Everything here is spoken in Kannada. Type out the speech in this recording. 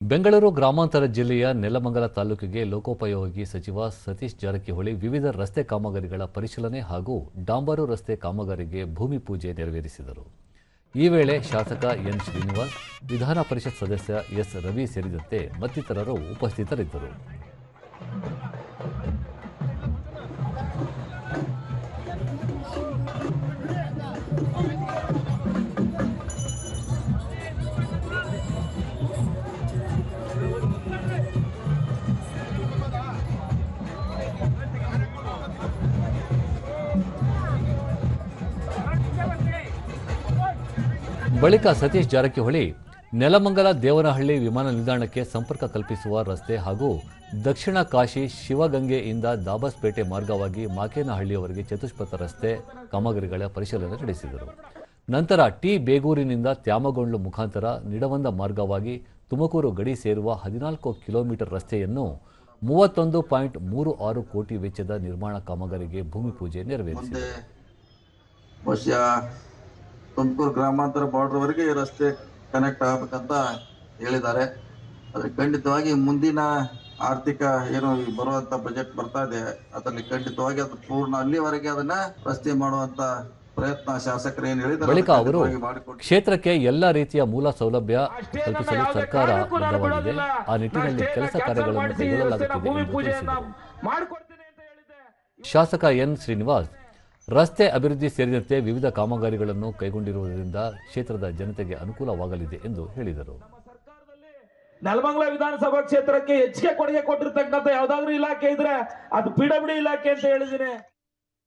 ಬೆಂಗಳೂರು ಗ್ರಾಮಾಂತರ ಜಿಲ್ಲೆಯ ನೆಲಮಂಗಲ ತಾಲೂಕಿಗೆ ಲೋಕೋಪಯೋಗಿ ಸಚಿವ ಸತೀಶ್ ಜಾರಕಿಹೊಳಿ ವಿವಿಧ ರಸ್ತೆ ಕಾಮಗಾರಿಗಳ ಪರಿಶೀಲನೆ ಹಾಗೂ ಡಾಂಬರು ರಸ್ತೆ ಕಾಮಗಾರಿಗೆ ಭೂಮಿ ಪೂಜೆ ನೆರವೇರಿಸಿದರು. ಈ ವೇಳೆ ಶಾಸಕ ಎನ್ ಶ್ರೀನಿವಾಸ್, ವಿಧಾನ ಪರಿಷತ್ ಸದಸ್ಯ ಎಸ್ ರವಿ ಸೇರಿದಂತೆ ಮತ್ತಿತರರು ಉಪಸ್ಥಿತರಿದ್ದರು. ಬಳಿಕ ಸತೀಶ್ ಜಾರಕಿಹೊಳಿ, ನೆಲಮಂಗಲ ದೇವನಹಳ್ಳಿ ವಿಮಾನ ನಿಲ್ದಾಣಕ್ಕೆ ಸಂಪರ್ಕ ಕಲ್ಪಿಸುವ ರಸ್ತೆ ಹಾಗೂ ದಕ್ಷಿಣ ಕಾಶಿ ಶಿವಗಂಗೆಯಿಂದ ದಾಬಸ್ಪೇಟೆ ಮಾರ್ಗವಾಗಿ ಮಾಕೇನಹಳ್ಳಿಯವರೆಗೆ ಚತುಷ್ಪಥ ರಸ್ತೆ ಕಾಮಗಾರಿಗಳ ಪರಿಶೀಲನೆ ನಡೆಸಿದರು. ನಂತರ ಟಿ ಬೇಗೂರಿನಿಂದ ತ್ಯಾಮಗೊಂಡ್ಲು ಮುಖಾಂತರ ನಿಡವಂದ ಮಾರ್ಗವಾಗಿ ತುಮಕೂರು ಗಡಿ ಸೇರುವ ಹದಿನಾಲ್ಕು ಕಿಲೋಮೀಟರ್ ರಸ್ತೆಯನ್ನು ಮೂವತ್ತೊಂದು ಪಾಯಿಂಟ್ ಮೂರು ಆರು ಕೋಟಿ ವೆಚ್ಚದ ನಿರ್ಮಾಣ ಕಾಮಗಾರಿಗೆ ಭೂಮಿ ಪೂಜೆ ಬಹುಶಃ ತುಮಕೂರು ಗ್ರಾಮಾಂತರ ಬಾರ್ಡರ್ವರೆಗೆ ಈ ರಸ್ತೆ ಕನೆಕ್ಟ್ ಆಗ್ಬೇಕಂತ ಹೇಳಿದ್ದಾರೆ. ಅದ್ರ ಖಂಡಿತವಾಗಿ ಮುಂದಿನ ಆರ್ಥಿಕ ಏನು ಬರುವಂತ ಬಜೆಟ್ ಬರ್ತಾ ಇದೆ ಅದರಲ್ಲಿ ಖಂಡಿತವಾಗಿ ಅದು ಪೂರ್ಣ ಅಲ್ಲಿವರೆಗೆ ಅದನ್ನ ರಸ್ತೆ ಮಾಡುವಂತ ಪ್ರಯತ್ನ ಶಾಸಕರು ಏನ್ ಹೇಳಿದ್ದಾರೆ ಬಳಿಕ ಅವರು ಕ್ಷೇತ್ರಕ್ಕೆ ಎಲ್ಲ ರೀತಿಯ ಮೂಲ ಸೌಲಭ್ಯ ಕಲ್ಪಿಸಲು ಸರ್ಕಾರ ಬದ್ಧವಾಗಿದೆ. ಆ ನಿಟ್ಟಿನಲ್ಲಿ ಕೆಲಸ ಕಾರ್ಯಗಳನ್ನು ಕೈಗೊಳ್ಳಲಾಗುತ್ತಿದೆ ಶಾಸಕ ಎನ್ ಶ್ರೀನಿವಾಸ್ ರಸ್ತೆ ಅಭಿವೃದ್ಧಿ ಸೇರಿದಂತೆ ವಿವಿಧ ಕಾಮಗಾರಿಗಳನ್ನು ಕೈಗೊಂಡಿರುವುದರಿಂದ ಕ್ಷೇತ್ರದ ಜನತೆಗೆ ಅನುಕೂಲವಾಗಲಿದೆ ಎಂದು ಹೇಳಿದರು. ನೆಲಮಂಗಲ ವಿಧಾನಸಭಾ ಕ್ಷೇತ್ರಕ್ಕೆ ಹೆಚ್ಚಿಗೆ ಕೊಡುಗೆ ಕೊಟ್ಟಿರ್ತಕ್ಕಂಥ ಯಾವ್ದಾದ್ರು ಇಲಾಖೆ ಇದ್ರೆ ಅದು ಪಿಡಬ್ಲ್ಯೂ ಇಲಾಖೆ ಅಂತ ಹೇಳಿದ್ದೀನಿ.